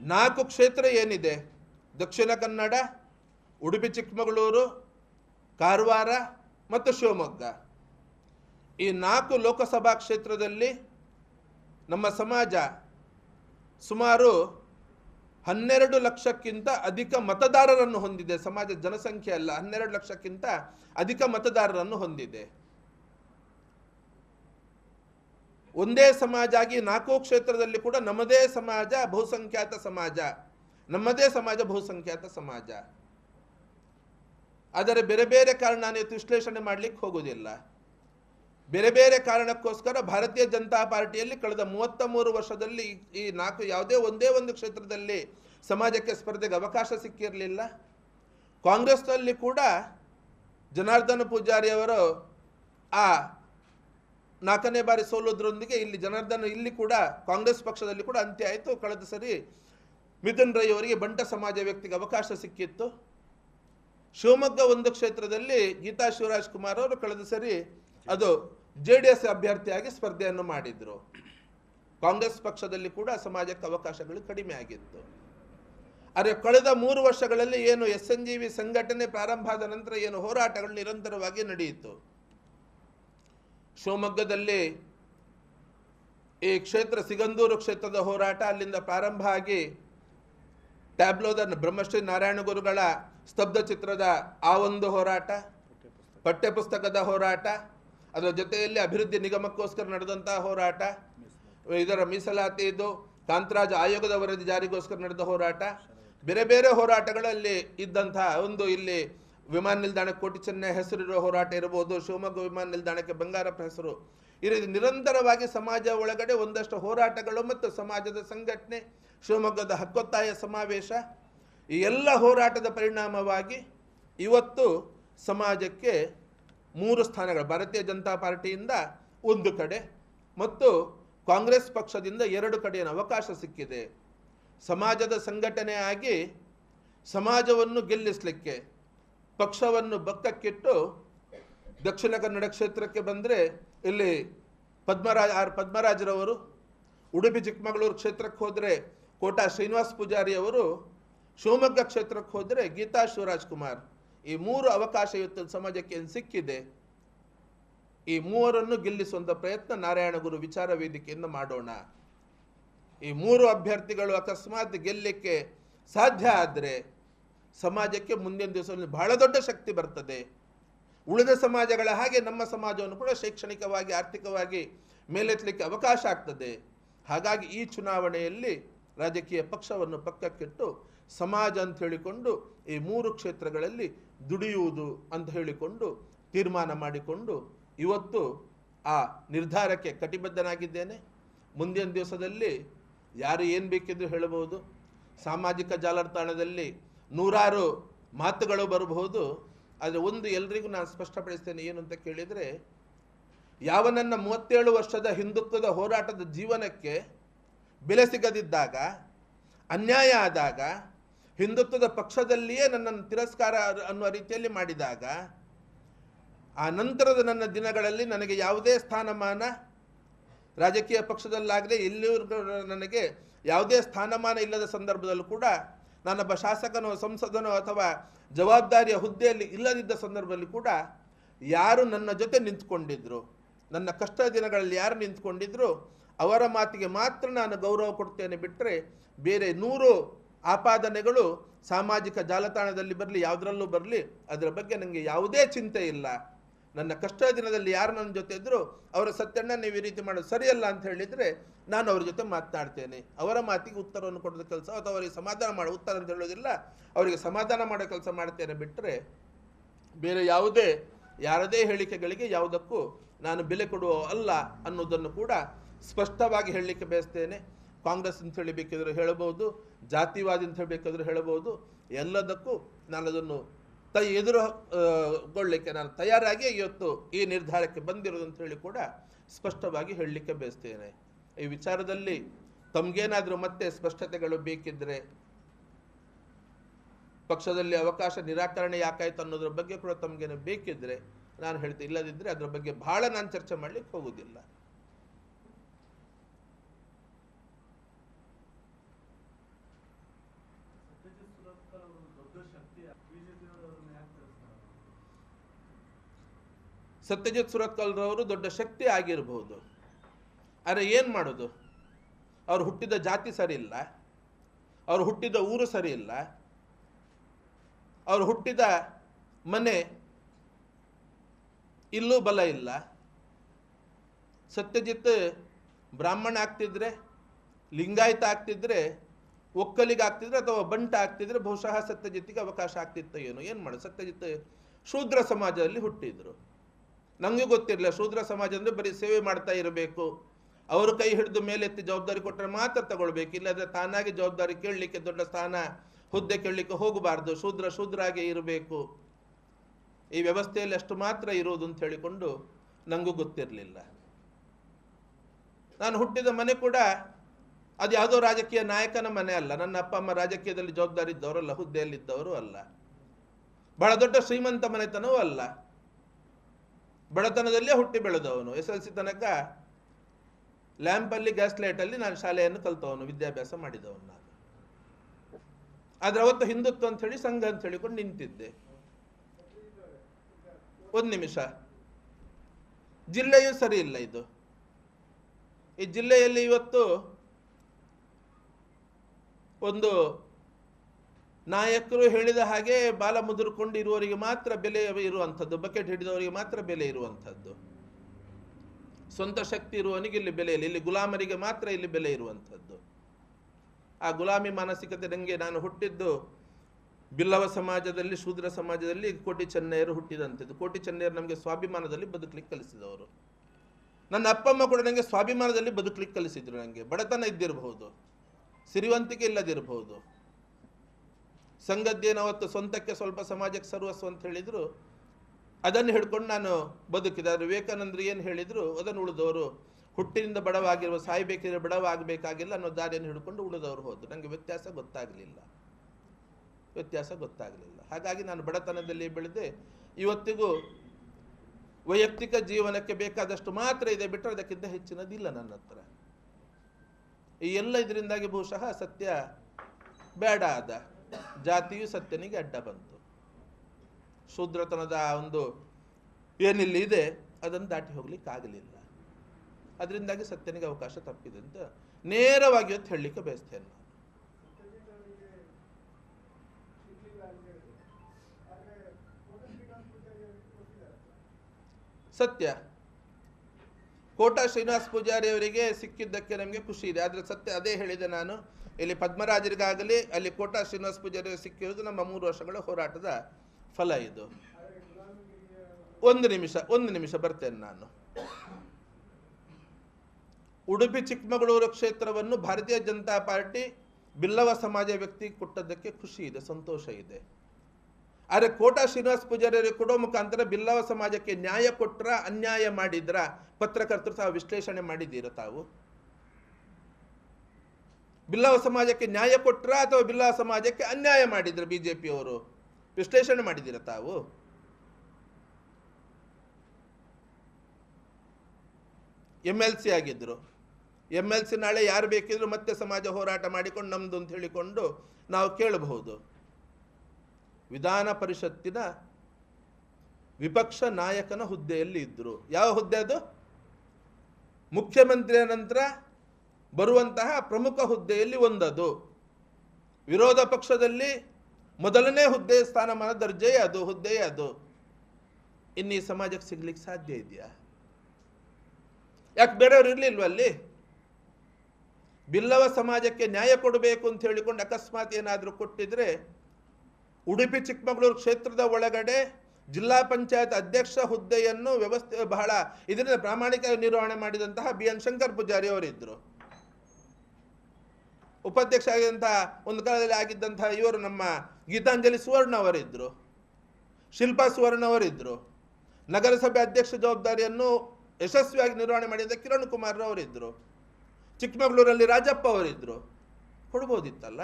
ನಾಲ್ಕು ಕ್ಷೇತ್ರ ಏನಿದೆ? ದಕ್ಷಿಣ ಕನ್ನಡ, ಉಡುಪಿ, ಚಿಕ್ಕಮಗಳೂರು, ಕಾರವಾರ ಮತ್ತು ಶಿವಮೊಗ್ಗ. ಈ ನಾಲ್ಕು ಲೋಕಸಭಾ ಕ್ಷೇತ್ರದಲ್ಲಿ ನಮ್ಮ ಸಮಾಜ ಸುಮಾರು ಹನ್ನೆರಡು ಲಕ್ಷಕ್ಕಿಂತ ಅಧಿಕ ಮತದಾರರನ್ನು ಹೊಂದಿದೆ. ಸಮಾಜ ಜನಸಂಖ್ಯೆ ಅಲ್ಲ, ಹನ್ನೆರಡು ಲಕ್ಷಕ್ಕಿಂತ ಅಧಿಕ ಮತದಾರರನ್ನು ಹೊಂದಿದೆ. ಒಂದೇ ಸಮಾಜ ಆಗಿ ನಾಲ್ಕು ಕ್ಷೇತ್ರದಲ್ಲಿ ಕೂಡ ನಮ್ಮದೇ ಸಮಾಜ ಬಹುಸಂಖ್ಯಾತ ಸಮಾಜ. ನಮ್ಮದೇ ಸಮಾಜ ಬಹುಸಂಖ್ಯಾತ ಸಮಾಜ. ಆದರೆ ಬೇರೆ ಬೇರೆ ಕಾರಣ ವಿಶ್ಲೇಷಣೆ ಮಾಡಲಿಕ್ಕೆ ಹೋಗುವುದಿಲ್ಲ. ಬೇರೆ ಬೇರೆ ಕಾರಣಕ್ಕೋಸ್ಕರ ಭಾರತೀಯ ಜನತಾ ಪಾರ್ಟಿಯಲ್ಲಿ ಕಳೆದ ಮೂವತ್ತ ಮೂರು ವರ್ಷದಲ್ಲಿ ಈ- ನಾಲ್ಕು ಯಾವುದೇ ಒಂದೇ ಒಂದು ಕ್ಷೇತ್ರದಲ್ಲಿ ಸಮಾಜಕ್ಕೆ ಸ್ಪರ್ಧೆಗೆ ಅವಕಾಶ ಸಿಕ್ಕಿರಲಿಲ್ಲ. ಕಾಂಗ್ರೆಸ್ನಲ್ಲಿ ಕೂಡ ಜನಾರ್ದನ ಪೂಜಾರಿ ಅವರು ಆ ನಾಲ್ಕನೇ ಬಾರಿ ಸೋಲೋದ್ರೊಂದಿಗೆ ಇಲ್ಲಿ ಜನಾರ್ದನ ಇಲ್ಲಿ ಕೂಡ ಕಾಂಗ್ರೆಸ್ ಪಕ್ಷದಲ್ಲಿ ಕೂಡ ಅಂತ್ಯ ಆಯಿತು. ಕಳೆದ ಸರಿ ಮಿಥುನ್ ರೈ ಅವರಿಗೆ ಬಂಟ ಸಮಾಜ ವ್ಯಕ್ತಿಗೆ ಅವಕಾಶ ಸಿಕ್ಕಿತ್ತು. ಶಿವಮೊಗ್ಗ ಒಂದು ಕ್ಷೇತ್ರದಲ್ಲಿ ಗೀತಾ ಶಿವರಾಜ್ ಕುಮಾರ್ ಅವರು ಕಳೆದ ಸರಿ ಅದು ಜೆ ಡಿ ಎಸ್ ಅಭ್ಯರ್ಥಿಯಾಗಿ ಸ್ಪರ್ಧೆಯನ್ನು ಮಾಡಿದ್ರು. ಕಾಂಗ್ರೆಸ್ ಪಕ್ಷದಲ್ಲಿ ಕೂಡ ಸಮಾಜಕ್ಕೆ ಅವಕಾಶಗಳು ಕಡಿಮೆ ಆಗಿತ್ತು. ಆದರೆ ಕಳೆದ ಮೂರು ವರ್ಷಗಳಲ್ಲಿ ಏನು ಎಸ್ ಎನ್ ಜಿ ವಿ ಸಂಘಟನೆ ಪ್ರಾರಂಭ ಆದ ನಂತರ ಏನು ಹೋರಾಟಗಳು ನಿರಂತರವಾಗಿ ನಡೆಯಿತು. ಶಿವಮೊಗ್ಗದಲ್ಲಿ ಈ ಕ್ಷೇತ್ರ ಸಿಗಂದೂರು ಕ್ಷೇತ್ರದ ಹೋರಾಟ ಅಲ್ಲಿಂದ ಪ್ರಾರಂಭ ಆಗಿ ಟ್ಯಾಬ್ಲೋದ ಬ್ರಹ್ಮಶ್ರೀ ನಾರಾಯಣ ಗುರುಗಳ ಸ್ತಬ್ಧ ಚಿತ್ರದ ಆ ಒಂದು ಹೋರಾಟ, ಪಠ್ಯಪುಸ್ತಕದ ಹೋರಾಟ ಅದರ ಜೊತೆಯಲ್ಲಿ ಅಭಿವೃದ್ಧಿ ನಿಗಮಕ್ಕೋಸ್ಕರ ನಡೆದಂತಹ ಹೋರಾಟ, ಇದರ ಮೀಸಲಾತಿ ಇದು ಕಾಂತರಾಜ್ ಆಯೋಗದ ವರದಿ ಜಾರಿಗೋಸ್ಕರ ನಡೆದ ಹೋರಾಟ. ಬೇರೆ ಬೇರೆ ಹೋರಾಟಗಳಲ್ಲಿ ಇದ್ದಂತಹ ಒಂದು ಇಲ್ಲಿ ವಿಮಾನ ನಿಲ್ದಾಣಕ್ಕೆ ಕೋಟಿ ಚೆನ್ನ ಹೆಸರಿರುವ ಹೋರಾಟ ಇರಬಹುದು. ಶಿವಮೊಗ್ಗ ವಿಮಾನ ನಿಲ್ದಾಣಕ್ಕೆ ಬಂಗಾರಪ್ಪ ಹೆಸರು. ಈ ರೀತಿ ನಿರಂತರವಾಗಿ ಸಮಾಜ ಒಳಗಡೆ ಒಂದಷ್ಟು ಹೋರಾಟಗಳು ಮತ್ತು ಸಮಾಜದ ಸಂಘಟನೆ, ಶಿವಮೊಗ್ಗದ ಹಕ್ಕೊತ್ತಾಯ ಸಮಾವೇಶ, ಈ ಎಲ್ಲ ಹೋರಾಟದ ಪರಿಣಾಮವಾಗಿ ಇವತ್ತು ಸಮಾಜಕ್ಕೆ ಮೂರು ಸ್ಥಾನಗಳು, ಭಾರತೀಯ ಜನತಾ ಪಾರ್ಟಿಯಿಂದ ಒಂದು ಕಡೆ ಮತ್ತು ಕಾಂಗ್ರೆಸ್ ಪಕ್ಷದಿಂದ ಎರಡು ಕಡೆಯ ಅವಕಾಶ ಸಿಕ್ಕಿದೆ. ಸಮಾಜದ ಸಂಘಟನೆ ಆಗಿ ಸಮಾಜವನ್ನು ಗೆಲ್ಲಿಸಲಿಕ್ಕೆ, ಪಕ್ಷವನ್ನು ಬಕ್ಕಕ್ಕಿಟ್ಟು ದಕ್ಷಿಣ ಕನ್ನಡ ಕ್ಷೇತ್ರಕ್ಕೆ ಬಂದರೆ ಇಲ್ಲಿ ಪದ್ಮರಾಜ್, ಆರ್ ಪದ್ಮರಾಜರವರು, ಉಡುಪಿ, ಚಿಕ್ಕಮಗಳೂರು ಕ್ಷೇತ್ರಕ್ಕೆ ಹೋದರೆ ಕೋಟಾ ಶ್ರೀನಿವಾಸ್ ಪೂಜಾರಿ ಅವರು ಶಿವಮೊಗ್ಗ ಕ್ಷೇತ್ರಕ್ಕೆ ಹೋದರೆ ಗೀತಾ ಶಿವರಾಜ್ ಕುಮಾರ್. ಈ ಮೂರು ಅವಕಾಶ ಇವತ್ತು ಸಮಾಜಕ್ಕೆ ಸಿಕ್ಕಿದೆ? ಈ ಮೂವರನ್ನು ಗೆಲ್ಲಿಸುವಂಥ ಪ್ರಯತ್ನ ನಾರಾಯಣ ಗುರು ವಿಚಾರ ವೇದಿಕೆಯಿಂದ ಮಾಡೋಣ. ಈ ಮೂರು ಅಭ್ಯರ್ಥಿಗಳು ಅಕಸ್ಮಾತ್ ಗೆಲ್ಲಕ್ಕೆ ಸಾಧ್ಯ ಆದರೆ ಸಮಾಜಕ್ಕೆ ಮುಂದಿನ ದಿವಸದಲ್ಲಿ ಬಹಳ ದೊಡ್ಡ ಶಕ್ತಿ ಬರ್ತದೆ. ಉಳಿದ ಸಮಾಜಗಳ ಹಾಗೆ ನಮ್ಮ ಸಮಾಜವನ್ನು ಕೂಡ ಶೈಕ್ಷಣಿಕವಾಗಿ, ಆರ್ಥಿಕವಾಗಿ ಮೇಲೆತ್ತಲಿಕ್ಕೆ ಅವಕಾಶ ಆಗ್ತದೆ. ಹಾಗಾಗಿ ಈ ಚುನಾವಣೆಯಲ್ಲಿ ರಾಜಕೀಯ ಪಕ್ಷವನ್ನು ಪಕ್ಕಕ್ಕಿಟ್ಟು ಸಮಾಜ ಅಂತ ಹೇಳಿಕೊಂಡು ಈ ಮೂರು ಕ್ಷೇತ್ರಗಳಲ್ಲಿ ದುಡಿಯುವುದು ಅಂತ ಹೇಳಿಕೊಂಡು ತೀರ್ಮಾನ ಮಾಡಿಕೊಂಡು ಇವತ್ತು ಆ ನಿರ್ಧಾರಕ್ಕೆ ಕಟಿಬದ್ಧನಾಗಿದ್ದೇನೆ. ಮುಂದಿನ ದಿವಸದಲ್ಲಿ ಯಾರು ಏನು ಬೇಕಿದ್ರು ಹೇಳಬಹುದು. ಸಾಮಾಜಿಕ ಜಾಲತಾಣದಲ್ಲಿ ನೂರಾರು ಮಾತುಗಳು ಬರಬಹುದು. ಆದರೆ ಒಂದು ಎಲ್ರಿಗೂ ನಾನು ಸ್ಪಷ್ಟಪಡಿಸ್ತೇನೆ ಏನು ಅಂತ ಕೇಳಿದರೆ, ಯಾವ ನನ್ನ ಮೂವತ್ತೇಳು ವರ್ಷದ ಹಿಂದುತ್ವದ ಹೋರಾಟದ ಜೀವನಕ್ಕೆ ಬೆಲೆ ಸಿಗದಿದ್ದಾಗ, ಅನ್ಯಾಯ ಆದಾಗ ಹಿಂದುತ್ವದ ಪಕ್ಷದಲ್ಲಿಯೇ ನನ್ನನ್ನು ತಿರಸ್ಕಾರ ಅನ್ನುವ ರೀತಿಯಲ್ಲಿ ಮಾಡಿದಾಗ, ಆ ನಂತರದ ನನ್ನ ದಿನಗಳಲ್ಲಿ ನನಗೆ ಯಾವುದೇ ಸ್ಥಾನಮಾನ ರಾಜಕೀಯ ಪಕ್ಷದಲ್ಲಾಗದೆ ಎಲ್ಲಿವರೆಗೂ ನನಗೆ ಯಾವುದೇ ಸ್ಥಾನಮಾನ ಇಲ್ಲದ ಸಂದರ್ಭದಲ್ಲೂ ಕೂಡ ನಾನೊಬ್ಬ ಶಾಸಕನೋ, ಸಂಸದನೋ ಅಥವಾ ಜವಾಬ್ದಾರಿಯ ಹುದ್ದೆಯಲ್ಲಿ ಇಲ್ಲದಿದ್ದ ಸಂದರ್ಭದಲ್ಲಿ ಕೂಡ ಯಾರು ನನ್ನ ಜೊತೆ ನಿಂತ್ಕೊಂಡಿದ್ರು, ನನ್ನ ಕಷ್ಟ ದಿನಗಳಲ್ಲಿ ಯಾರು ನಿಂತ್ಕೊಂಡಿದ್ರು, ಅವರ ಮಾತಿಗೆ ಮಾತ್ರ ನಾನು ಗೌರವ ಕೊಡ್ತೇನೆ ಬಿಟ್ಟರೆ ಬೇರೆ ನೂರು ಆಪಾದನೆಗಳು ಸಾಮಾಜಿಕ ಜಾಲತಾಣದಲ್ಲಿ ಬರಲಿ, ಯಾವುದರಲ್ಲೂ ಬರಲಿ, ಅದರ ಬಗ್ಗೆ ನನಗೆ ಯಾವುದೇ ಚಿಂತೆ ಇಲ್ಲ. ನನ್ನ ಕಷ್ಟದ ದಿನದಲ್ಲಿ ಯಾರು ನನ್ನ ಜೊತೆ ಇದ್ದರೂ ಅವರ ಸತ್ಯಣ್ಣ ನೀವು ಈ ರೀತಿ ಮಾಡೋದು ಸರಿಯಲ್ಲ ಅಂತ ಹೇಳಿದರೆ ನಾನು ಅವ್ರ ಜೊತೆ ಮಾತನಾಡ್ತೇನೆ. ಅವರ ಮಾತಿಗೆ ಉತ್ತರವನ್ನು ಕೊಡೋದ ಕೆಲಸ ಅಥವಾ ಅವರಿಗೆ ಸಮಾಧಾನ ಮಾಡೋ, ಉತ್ತರ ಅಂತ ಹೇಳೋದಿಲ್ಲ. ಅವರಿಗೆ ಸಮಾಧಾನ ಮಾಡೋ ಕೆಲಸ ಮಾಡ್ತೇನೆ ಬಿಟ್ಟರೆ ಬೇರೆ ಯಾವುದೇ, ಯಾರದೇ ಹೇಳಿಕೆಗಳಿಗೆ ಯಾವುದಕ್ಕೂ ನಾನು ಬೆಲೆ ಕೊಡುವ ಅಲ್ಲ ಅನ್ನೋದನ್ನು ಕೂಡ ಸ್ಪಷ್ಟವಾಗಿ ಹೇಳಲಿಕ್ಕೆ ಬಯಸ್ತೇನೆ. ಕಾಂಗ್ರೆಸ್ ಅಂತ ಹೇಳಿ ಬೇಕಿದ್ರೆ ಹೇಳಬಹುದು, ಜಾತಿವಾದಿ ಅಂತ ಹೇಳಬೇಕಾದ್ರೆ ಹೇಳಬಹುದು, ಎಲ್ಲದಕ್ಕೂ ನಾನು ಅದನ್ನು ತೈ, ಎದುರು ಕೊಳ್ಳಲಿಕ್ಕೆ ನಾನು ತಯಾರಾಗಿ ಇವತ್ತು ಈ ನಿರ್ಧಾರಕ್ಕೆ ಬಂದಿರೋದು ಅಂತ ಹೇಳಿ ಕೂಡ ಸ್ಪಷ್ಟವಾಗಿ ಹೇಳಲಿಕ್ಕೆ ಬಯಸ್ತೇನೆ. ಈ ವಿಚಾರದಲ್ಲಿ ತಮಗೇನಾದರೂ ಮತ್ತೆ ಸ್ಪಷ್ಟತೆಗಳು ಬೇಕಿದ್ರೆ, ಪಕ್ಷದಲ್ಲಿ ಅವಕಾಶ ನಿರಾಕರಣೆ ಯಾಕಾಯ್ತು ಅನ್ನೋದ್ರ ಬಗ್ಗೆ ಕೂಡ ತಮಗೇನು ಬೇಕಿದ್ರೆ, ನಾನು ಹೇಳ್ತೀನಿ ಇಲ್ಲದಿದ್ದರೆ ಅದರ ಬಗ್ಗೆ ಭಾಳ ನಾನು ಚರ್ಚೆ ಮಾಡಲಿಕ್ಕೆ ಹೋಗುವುದಿಲ್ಲ ಸತ್ಯಜಿತ್ ಸುರತ್ಕಲ್ ಅವರು ದೊಡ್ಡ ಶಕ್ತಿ ಬಿಜೆಪಿಯವರನ್ನು ಯಾಕೆ ಕಳಿಸ್ತಾರೆ ಸತ್ಯಜಿತ್ ಸುರತ್ಕಲ್ರವರು ದೊಡ್ಡ ಶಕ್ತಿ ಆಗಿರಬಹುದು ಆದರೆ ಏನು ಮಾಡೋದು? ಅವ್ರು ಹುಟ್ಟಿದ ಜಾತಿ ಸರಿ ಇಲ್ಲ ಅವ್ರು ಹುಟ್ಟಿದ ಊರು ಸರಿ ಇಲ್ಲ ಅವ್ರು ಹುಟ್ಟಿದ ಮನೆ ಇಲ್ಲೂ ಬಲ ಇಲ್ಲ. ಸತ್ಯಜಿತ್ ಬ್ರಾಹ್ಮಣ ಆಗ್ತಿದ್ರೆ, ಲಿಂಗಾಯತ ಆಗ್ತಿದ್ರೆ, ಒಕ್ಕಲಿಗ ಆಗ್ತಿದ್ರೆ ಅಥವಾ ಬಂಟ ಆಗ್ತಿದ್ರೆ ಬಹುಶಃ ಸತ್ಯಜಿತ್ತಿಗೆ ಅವಕಾಶ ಆಗ್ತಿತ್ತು ಏನು. ಏನು ಮಾಡೋದು ಸತ್ಯಜಿತ್ ಶೂದ್ರ ಸಮಾಜದಲ್ಲಿ ಹುಟ್ಟಿದ್ರು. ನನಗೆ ಗೊತ್ತಿರಲಿಲ್ಲ. ಶೂದ್ರ ಸಮಾಜ ಅಂದರೆ ಬರೀ ಸೇವೆ ಮಾಡ್ತಾ ಇರಬೇಕು. ಅವರು ಕೈ ಹಿಡಿದು ಮೇಲೆತ್ತಿ ಜವಾಬ್ದಾರಿ ಕೊಟ್ಟರೆ ಮಾತ್ರ ತಗೊಳ್ಬೇಕು. ಇಲ್ಲದ್ರೆ ತಾನಾಗಿ ಜವಾಬ್ದಾರಿ ಕೇಳಲಿಕ್ಕೆ ದೊಡ್ಡ ಸ್ಥಾನ, ಹುದ್ದೆ ಕೇಳಲಿಕ್ಕೆ ಹೋಗಬಾರ್ದು. ಶೂದ್ರ ಶೂದ್ರಾಗೆ ಇರಬೇಕು. ಈ ವ್ಯವಸ್ಥೆಯಲ್ಲಿ ಅಷ್ಟು ಮಾತ್ರ ಇರುವುದು ಅಂತ ಹೇಳಿಕೊಂಡು ನನಗೂ ಗೊತ್ತಿರಲಿಲ್ಲ. ನಾನು ಹುಟ್ಟಿದ ಮನೆ ಕೂಡ ಅದು ಯಾವುದೋ ರಾಜಕೀಯ ನಾಯಕನ ಮನೆ ಅಲ್ಲ. ನನ್ನ ಅಪ್ಪ ಅಮ್ಮ ರಾಜಕೀಯದಲ್ಲಿ ಜವಾಬ್ದಾರಿ ಇದ್ದವರು ಅಲ್ಲ ಹುದ್ದೆಯಲ್ಲಿದ್ದವರು ಅಲ್ಲ. ಬಹಳ ದೊಡ್ಡ ಶ್ರೀಮಂತ ಮನೆತನವೂ ಅಲ್ಲ. ಬಡತನದಲ್ಲೇ ಹುಟ್ಟಿ ಬೆಳೆದವನು. ಎಸ್ ಎಲ್ ಸಿ ತನಕ ಲ್ಯಾಂಪಲ್ಲಿ ಗ್ಯಾಸ್ ಲೈಟಲ್ಲಿ ನಾನು ಶಾಲೆಯನ್ನು ಕಲ್ತವನು, ವಿದ್ಯಾಭ್ಯಾಸ ಮಾಡಿದವನು ನಾನು. ಆದ್ರೆ ಅವತ್ತು ಹಿಂದುತ್ವ ಅಂತ ಹೇಳಿ ಸಂಘ ಅಂತ ಹೇಳಿಕೊಂಡು ನಿಂತಿದ್ದೆ. ಒಂದು ನಿಮಿಷ. ಜಿಲ್ಲೆಯೂ ಸರಿ ಇಲ್ಲ ಇದು. ಈ ಜಿಲ್ಲೆಯಲ್ಲಿ ಇವತ್ತು ಒಂದು ನಾಯಕರು ಹೇಳಿದ ಹಾಗೆ ಬಾಲ ಮುದುರಿಕೊಂಡು ಇರುವವರಿಗೆ ಮಾತ್ರ ಬೆಲೆ ಇರುವಂಥದ್ದು, ಬಕೆಟ್ ಹಿಡಿದವರಿಗೆ ಮಾತ್ರ ಬೆಲೆ ಇರುವಂಥದ್ದು. ಸ್ವಂತ ಶಕ್ತಿ ಇರುವವನಿಗೆ ಇಲ್ಲಿ ಬೆಲೆ ಇಲ್ಲ, ಇಲ್ಲಿ ಗುಲಾಮರಿಗೆ ಮಾತ್ರ ಇಲ್ಲಿ ಬೆಲೆ ಇರುವಂಥದ್ದು. ಆ ಗುಲಾಮಿ ಮಾನಸಿಕತೆ ನನಗೆ ನಾನು ಹುಟ್ಟಿದ್ದು ಬಿಲ್ಲವ ಸಮಾಜದಲ್ಲಿ, ಶೂದ್ರ ಸಮಾಜದಲ್ಲಿ ಕೋಟಿ ಚೆನ್ನಯ್ಯರು ಹುಟ್ಟಿದಂಥದ್ದು. ಕೋಟಿ ಚೆನ್ನಯ್ಯರು ನಮಗೆ ಸ್ವಾಭಿಮಾನದಲ್ಲಿ ಬದುಕಲಿಕ್ಕೆ ಕಲಿಸಿದವರು. ನನ್ನ ಅಪ್ಪ ಅಮ್ಮ ಕೂಡ ನನಗೆ ಸ್ವಾಭಿಮಾನದಲ್ಲಿ ಬದುಕಲಿಕ್ಕೆ ಕಲಿಸಿದ್ರು ನನಗೆ ಬಡತನ ಇದ್ದಿರಬಹುದು, ಸಿರಿವಂತಿಕೆ ಇಲ್ಲದಿರಬಹುದು. ಸಂಗದ್ದೇನು ಅವತ್ತು ಸ್ವಂತಕ್ಕೆ ಸ್ವಲ್ಪ ಸಮಾಜಕ್ಕೆ ಸರ್ವಸ್ವ ಅಂತ ಹೇಳಿದ್ರು. ಅದನ್ನು ಹಿಡ್ಕೊಂಡು ನಾನು ಬದುಕಿದೆ. ಆದರೆ ವಿವೇಕಾನಂದರು ಏನು ಹೇಳಿದ್ರು? ಅದನ್ನು ಉಳಿದವರು. ಹುಟ್ಟಿನಿಂದ ಬಡವಾಗಿರುವ ಸಾಯ್ಬೇಕಿದ್ರೆ ಬಡವಾಗಬೇಕಾಗಿಲ್ಲ ಅನ್ನೋ ದಾರಿಯನ್ನು ಹಿಡ್ಕೊಂಡು ಉಳಿದವರು ಹೋದ್ರು. ನನಗೆ ವ್ಯತ್ಯಾಸ ಗೊತ್ತಾಗಲಿಲ್ಲ. ವ್ಯತ್ಯಾಸ ಗೊತ್ತಾಗಲಿಲ್ಲ. ಹಾಗಾಗಿ ನಾನು ಬಡತನದಲ್ಲಿ ಬೆಳೆದೆ. ಇವತ್ತಿಗೂ ವೈಯಕ್ತಿಕ ಜೀವನಕ್ಕೆ ಬೇಕಾದಷ್ಟು ಮಾತ್ರ ಇದೆ ಬಿಟ್ಟರೆ ಅದಕ್ಕಿಂತ ಹೆಚ್ಚಿನದಿಲ್ಲ ನನ್ನ ಹತ್ರ. ಈ ಎಲ್ಲ ಇದರಿಂದಾಗಿ ಬಹುಶಃ ಸತ್ಯ ಬೇಡ ಆದ. ಜಾತಿಯು ಸತ್ಯನಿಗೆ ಅಡ್ಡ ಬಂತು. ಶೂದ್ರತನದ ಒಂದು ಏನಿಲ್ಲಿ ಇದೆ, ಅದನ್ನು ದಾಟಿ ಹೋಗ್ಲಿಕ್ಕೆ ಆಗಲಿಲ್ಲ. ಅದರಿಂದಾಗಿ ಸತ್ಯನಿಗೆ ಅವಕಾಶ ತಪ್ಪಿದೆ ಅಂತ ನೇರವಾಗಿ ಅಂತ ಹೇಳಲಿಕ್ಕೆ ಬಯಸ್ತೇನೆ ಸತ್ಯ. ಕೋಟ ಶ್ರೀನಿವಾಸ ಪೂಜಾರಿ ಅವರಿಗೆ ಸಿಕ್ಕಿದ್ದಕ್ಕೆ ನಮಗೆ ಖುಷಿ ಇದೆ, ಆದರೆ ಸತ್ಯ ಅದೇ ಹೇಳಿದೆ ನಾನು. ಇಲ್ಲಿ ಪದ್ಮರಾಜರಿಗಾಗಲಿ, ಅಲ್ಲಿ ಕೋಟ ಶ್ರೀನಿವಾಸ ಪೂಜಾರಿ ಸಿಕ್ಕಿರೋದು ನಮ್ಮ ಮೂರು ವರ್ಷಗಳ ಹೋರಾಟದ ಫಲ ಇದು. ಒಂದು ನಿಮಿಷ ಒಂದು ನಿಮಿಷ ಬರ್ತೇನೆ ನಾನು. ಉಡುಪಿ ಚಿಕ್ಕಮಗಳೂರು ಕ್ಷೇತ್ರವನ್ನು ಭಾರತೀಯ ಜನತಾ ಪಾರ್ಟಿ ಬಿಲ್ಲವ ಸಮಾಜ ವ್ಯಕ್ತಿ ಕೊಟ್ಟದ್ದಕ್ಕೆ ಖುಷಿ ಇದೆ, ಸಂತೋಷ ಇದೆ. ಆದರೆ ಕೋಟಾ ಶ್ರೀನಿವಾಸ ಪೂಜಾರಿ ಕೊಡೋ ಮುಖಾಂತರ ಬಿಲ್ಲವ ಸಮಾಜಕ್ಕೆ ನ್ಯಾಯ ಕೊಟ್ರ, ಅನ್ಯಾಯ ಮಾಡಿದ್ರ? ಪತ್ರಕರ್ತರು ತಾವು ವಿಶ್ಲೇಷಣೆ ಮಾಡಿದ್ದೀರ ತಾವು? ಬಿಲ್ಲವ ಸಮಾಜಕ್ಕೆ ನ್ಯಾಯ ಕೊಟ್ರ ಅಥವಾ ಬಿಲ್ಲವ ಸಮಾಜಕ್ಕೆ ಅನ್ಯಾಯ ಮಾಡಿದ್ರ ಪಿಯವರು ವಿಶ್ಲೇಷಣೆ ಮಾಡಿದ್ದೀರ ತಾವು? ಎಂ ಎಲ್ ಸಿ ಆಗಿದ್ದರು ಎಂ ಎಲ್ ಸಿ ನಾಳೆ ಯಾರು ಬೇಕಿದ್ರು ಮತ್ತೆ ಸಮಾಜ ಹೋರಾಟ ಮಾಡಿಕೊಂಡು ನಮ್ದು ಅಂತ ಹೇಳಿಕೊಂಡು ನಾವು ಕೇಳಬಹುದು. ವಿಧಾನ ಪರಿಷತ್ತಿನ ವಿಪಕ್ಷ ನಾಯಕನ ಹುದ್ದೆಯಲ್ಲಿ ಇದ್ದರು ಯಾವ ಹುದ್ದೆ ಅದು? ಮುಖ್ಯಮಂತ್ರಿಯ ನಂತರ ಬರುವಂತಹ ಪ್ರಮುಖ ಹುದ್ದೆಯಲ್ಲಿ ಒಂದದು. ವಿರೋಧ ಪಕ್ಷದಲ್ಲಿ ಮೊದಲನೇ ಹುದ್ದೆ ಸ್ಥಾನಮಾನ ದರ್ಜೆಯೇ ಅದು ಹುದ್ದೆಯೇ ಅದು. ಇನ್ನೀ ಸಮಾಜಕ್ಕೆ ಸಿಗ್ಲಿಕ್ಕೆ ಸಾಧ್ಯ ಇದೆಯಾ? ಯಾಕೆ ಬೇರೆಯವ್ರು ಇರಲಿಲ್ವಲ್ಲಿ ಬಿಲ್ಲವ ಸಮಾಜಕ್ಕೆ ನ್ಯಾಯ ಕೊಡಬೇಕು ಅಂತ ಹೇಳಿಕೊಂಡು ಅಕಸ್ಮಾತ್ ಏನಾದರೂ ಕೊಟ್ಟಿದ್ರೆ ಉಡುಪಿ, ಚಿಕ್ಕಮಗಳೂರು ಕ್ಷೇತ್ರದ ಒಳಗಡೆ ಜಿಲ್ಲಾ ಪಂಚಾಯತ್ ಅಧ್ಯಕ್ಷ ಹುದ್ದೆಯನ್ನು ವ್ಯವಸ್ಥೆ ಬಹಳ ಇದರಿಂದ ಪ್ರಾಮಾಣಿಕ ನಿರ್ವಹಣೆ ಮಾಡಿದಂತಹ ಬಿ ಎನ್ ಶಂಕರ್ ಪೂಜಾರಿ ಅವರಿದ್ದರು ಉಪಾಧ್ಯಕ್ಷ ಆಗಿದ್ದಂತಹ ಒಂದು ಕಾಲದಲ್ಲಿ ಆಗಿದ್ದಂಥ ಇವರು ನಮ್ಮ ಗೀತಾಂಜಲಿ ಸುವರ್ಣ ಅವರಿದ್ದರು ಶಿಲ್ಪಾ ಸುವರ್ಣ ಅವರಿದ್ದರು ನಗರಸಭೆ ಅಧ್ಯಕ್ಷ ಜವಾಬ್ದಾರಿಯನ್ನು ಯಶಸ್ವಿಯಾಗಿ ನಿರ್ವಹಣೆ ಮಾಡಿದ ಕಿರಣ್ ಕುಮಾರ್ ಅವರಿದ್ದರು ಚಿಕ್ಕಮಗಳೂರಲ್ಲಿ ರಾಜಪ್ಪ ಅವರಿದ್ದರು ಕೊಡ್ಬೋದಿತ್ತಲ್ಲ?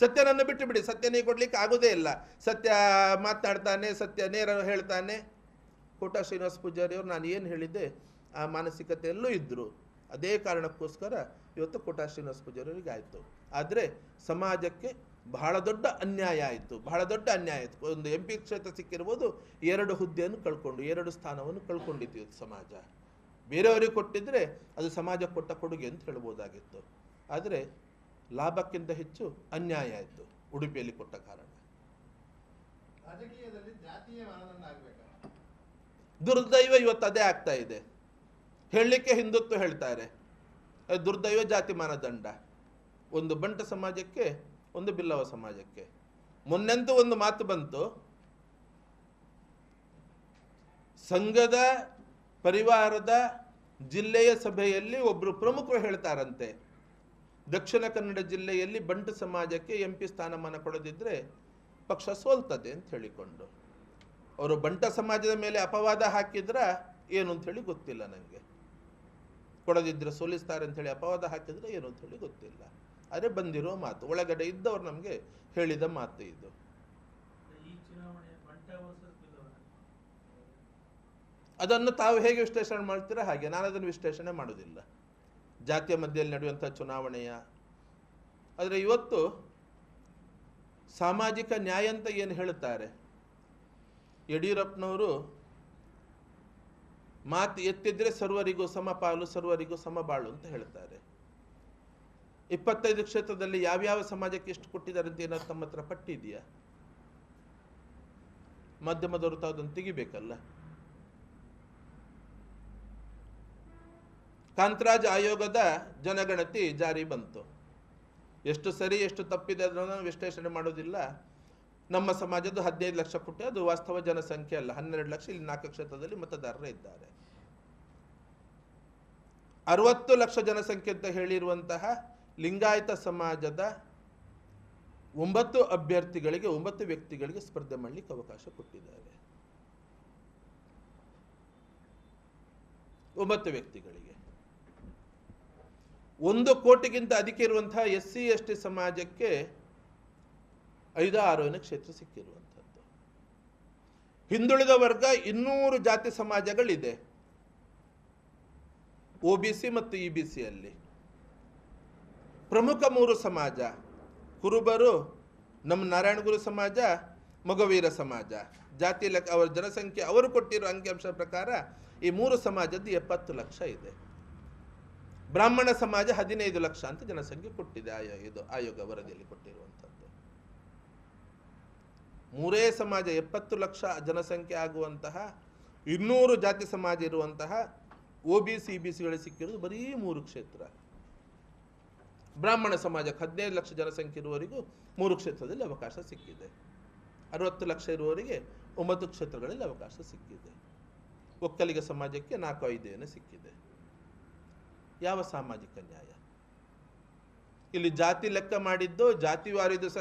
ಸತ್ಯನನ್ನು ಬಿಟ್ಟು ಬಿಡಿ ಸತ್ಯನೇ ಕೊಡ್ಲಿಕ್ಕೆ ಆಗೋದೇ ಇಲ್ಲ. ಸತ್ಯ ಮಾತನಾಡ್ತಾನೆ ಸತ್ಯ ನೇರ ಹೇಳ್ತಾನೆ. ಕೋಟ ಶ್ರೀನಿವಾಸ ಪೂಜಾರಿ ಅವರು ನಾನು ಏನು ಹೇಳಿದ್ದೆ, ಆ ಮಾನಸಿಕತೆಯಲ್ಲೂ ಇದ್ದರು ಅದೇ ಕಾರಣಕ್ಕೋಸ್ಕರ ಇವತ್ತು ಕೋಟಾ ಶ್ರೀನಿವಾಸ ಆಯಿತು. ಆದರೆ ಸಮಾಜಕ್ಕೆ ಬಹಳ ದೊಡ್ಡ ಅನ್ಯಾಯ ಆಯಿತು. ಬಹಳ ದೊಡ್ಡ ಅನ್ಯಾಯ ಆಯಿತು. ಒಂದು ಎಂ ಪಿ ಕ್ಷೇತ್ರ ಸಿಕ್ಕಿರ್ಬೋದು ಎರಡು ಹುದ್ದೆಯನ್ನು ಕಳ್ಕೊಂಡು ಎರಡು ಸ್ಥಾನವನ್ನು ಕಳ್ಕೊಂಡಿತ್ತು ಇವತ್ತು ಸಮಾಜ. ಬೇರೆಯವರಿಗೆ ಕೊಟ್ಟಿದ್ರೆ ಅದು ಸಮಾಜ ಕೊಟ್ಟ ಕೊಡುಗೆ ಅಂತ ಹೇಳ್ಬೋದಾಗಿತ್ತು. ಆದರೆ ಲಾಭಕ್ಕಿಂತ ಹೆಚ್ಚು ಅನ್ಯಾಯ ಆಯಿತು ಉಡುಪಿಯಲ್ಲಿ ಕೊಟ್ಟ ಕಾರಣ. ದುರ್ದೈವ ಇವತ್ತು ಅದೇ ಆಗ್ತಾ ಇದೆ. ಹೇಳಲಿಕ್ಕೆ ಹಿಂದುತ್ವ ಹೇಳ್ತಾರೆ. ದುರ್ದೈವ ಜಾತಿ ಮಾನದಂಡ. ಒಂದು ಬಂಟ ಸಮಾಜಕ್ಕೆ, ಒಂದು ಬಿಲ್ಲವ ಸಮಾಜಕ್ಕೆ. ಮೊನ್ನೆಂತೂ ಒಂದು ಮಾತು ಬಂತು. ಸಂಘದ ಪರಿವಾರದ ಜಿಲ್ಲೆಯ ಸಭೆಯಲ್ಲಿ ಒಬ್ಬರು ಪ್ರಮುಖರು ಹೇಳ್ತಾರಂತೆ. ದಕ್ಷಿಣ ಕನ್ನಡ ಜಿಲ್ಲೆಯಲ್ಲಿ ಬಂಟ ಸಮಾಜಕ್ಕೆ ಎಂ ಪಿ ಸ್ಥಾನಮಾನ ಕೊಡದಿದ್ರೆ ಪಕ್ಷ ಸೋಲ್ತದೆ ಅಂತ ಹೇಳಿಕೊಂಡು. ಅವರು ಬಂಟ ಸಮಾಜದ ಮೇಲೆ ಅಪವಾದ ಹಾಕಿದ್ರ ಏನು ಅಂತ ಹೇಳಿ ಗೊತ್ತಿಲ್ಲ ನನಗೆ ಕೊಡದಿದ್ದರೆ ಸೋಲಿಸ್ತಾರೆ ಅಂಥೇಳಿ ಅಪವಾದ ಹಾಕಿದರೆ ಏನು ಅಂಥೇಳಿ ಗೊತ್ತಿಲ್ಲ. ಅದೇ ಬಂದಿರೋ ಮಾತು. ಒಳಗಡೆ ಇದ್ದವರು ನಮಗೆ ಹೇಳಿದ ಮಾತು ಇದು. ಅದನ್ನು ತಾವು ಹೇಗೆ ವಿಶ್ಲೇಷಣೆ ಮಾಡ್ತೀರಾ ಹಾಗೆ. ನಾನು ಅದನ್ನು ವಿಶ್ಲೇಷಣೆ ಮಾಡೋದಿಲ್ಲ. ಜಾತಿಯ ಮಧ್ಯದಲ್ಲಿ ನಡೆಯುವಂಥ ಚುನಾವಣೆಯ. ಆದರೆ ಇವತ್ತು ಸಾಮಾಜಿಕ ನ್ಯಾಯ ಅಂತ ಏನು ಹೇಳುತ್ತಾರೆ ಯಡಿಯೂರಪ್ಪನವರು ಮಾತು ಎತ್ತಿದ್ರೆ ಸರ್ವರಿಗೂ ಸಮಪಾಲು ಸರ್ವರಿಗೂ ಸಮಬಾಳು ಅಂತ ಹೇಳ್ತಾರೆ. ಇಪ್ಪತ್ತೈದು ಕ್ಷೇತ್ರದಲ್ಲಿ ಯಾವ್ಯಾವ ಸಮಾಜಕ್ಕೆ ಎಷ್ಟು ಕೊಟ್ಟಿದ್ದಾರೆ ಅಂತ ಏನಾದ್ರು ತಮ್ಮ ಹತ್ರ ಪಟ್ಟಿದೆಯಾ? ಮಾಧ್ಯಮದವರು ತಾವು ಅದನ್ನು ತೆಗಿಬೇಕಲ್ಲ? ಕಾಂತರಾಜ್ ಆಯೋಗದ ಜನಗಣತಿ ಜಾರಿ ಬಂತು. ಎಷ್ಟು ಸರಿ, ಎಷ್ಟು ತಪ್ಪಿದೆ ಅದನ್ನು ವಿಶ್ಲೇಷಣೆ ಮಾಡೋದಿಲ್ಲ. ನಮ್ಮ ಸಮಾಜದ್ದು ಹದಿನೈದು ಲಕ್ಷ ಪುಟ್ಟ, ಅದು ವಾಸ್ತವ ಜನಸಂಖ್ಯೆ ಅಲ್ಲ. ಹನ್ನೆರಡು ಲಕ್ಷ ಇಲ್ಲಿ ನಾಲ್ಕು ಕ್ಷೇತ್ರದಲ್ಲಿ ಮತದಾರರೇ ಇದ್ದಾರೆ. ಅರವತ್ತು ಲಕ್ಷ ಜನಸಂಖ್ಯೆ ಅಂತ ಹೇಳಿರುವಂತಹ ಲಿಂಗಾಯತ ಸಮಾಜದ ಒಂಬತ್ತು ಅಭ್ಯರ್ಥಿಗಳಿಗೆ, ಒಂಬತ್ತು ವ್ಯಕ್ತಿಗಳಿಗೆ ಸ್ಪರ್ಧೆ ಮಾಡಲಿಕ್ಕೆ ಅವಕಾಶ ಕೊಟ್ಟಿದ್ದಾರೆ. ಒಂಬತ್ತು ವ್ಯಕ್ತಿಗಳಿಗೆ. ಒಂದು ಕೋಟಿಗಿಂತ ಅಧಿಕ ಇರುವಂತಹ ಎಸ್ ಸಿ ಎಸ್ ಟಿ ಸಮಾಜಕ್ಕೆ ಐದು ಆರೋನ ಕ್ಷೇತ್ರ ಸಿಕ್ಕಿರುವಂಥದ್ದು. ಹಿಂದುಳಿದ ವರ್ಗ ಇನ್ನೂರು ಜಾತಿ ಸಮಾಜಗಳಿದೆ. ಒ ಬಿ ಸಿ ಮತ್ತು ಇ ಬಿ ಸಿಯಲ್ಲಿ ಪ್ರಮುಖ ಮೂರು ಸಮಾಜ, ಕುರುಬರು, ನಮ್ಮ ನಾರಾಯಣಗುರು ಸಮಾಜ, ಮೊಗವೀರ ಸಮಾಜ. ಜಾತಿ ಲೆಕ್ಕ, ಅವರ ಜನಸಂಖ್ಯೆ, ಅವರು ಕೊಟ್ಟಿರೋ ಅಂಕಿಅಂಶ ಪ್ರಕಾರ ಈ ಮೂರು ಸಮಾಜದ್ದು ಎಪ್ಪತ್ತು ಲಕ್ಷ ಇದೆ. ಬ್ರಾಹ್ಮಣ ಸಮಾಜ ಹದಿನೈದು ಲಕ್ಷ ಅಂತ ಜನಸಂಖ್ಯೆ ಕೊಟ್ಟಿದೆ ಆಯೋ, ಇದು ಆಯೋಗ ವರದಿಯಲ್ಲಿ ಕೊಟ್ಟಿರುವಂಥದ್ದು. ಮೂರೇ ಸಮಾಜ, ಎಪ್ಪತ್ತು ಲಕ್ಷ ಜನಸಂಖ್ಯೆ ಆಗುವಂತಹ, ಇನ್ನೂರು ಜಾತಿ ಸಮಾಜ ಇರುವಂತಹ ಒ ಬಿ ಸಿ ಬಿ ಸಿಗಳಿಗೆ ಸಿಕ್ಕಿರೋದು ಬರೀ ಮೂರು ಕ್ಷೇತ್ರ. ಬ್ರಾಹ್ಮಣ ಸಮಾಜಕ್ಕೆ ಹದಿನೈದು ಲಕ್ಷ ಜನಸಂಖ್ಯೆ ಇರುವವರಿಗೂ ಮೂರು ಕ್ಷೇತ್ರದಲ್ಲಿ ಅವಕಾಶ ಸಿಕ್ಕಿದೆ. ಅರವತ್ತು ಲಕ್ಷ ಇರುವವರಿಗೆ ಒಂಬತ್ತು ಕ್ಷೇತ್ರಗಳಲ್ಲಿ ಅವಕಾಶ ಸಿಕ್ಕಿದೆ. ಒಕ್ಕಲಿಗ ಸಮಾಜಕ್ಕೆ ನಾಲ್ಕು, ಐದು ಏನು ಸಿಕ್ಕಿದೆ. ಯಾವ ಸಾಮಾಜಿಕ ನ್ಯಾಯ? ಇಲ್ಲಿ ಜಾತಿ ಲೆಕ್ಕ ಮಾಡಿದ್ದು ಜಾತಿವಾರು ಇದು ಸ,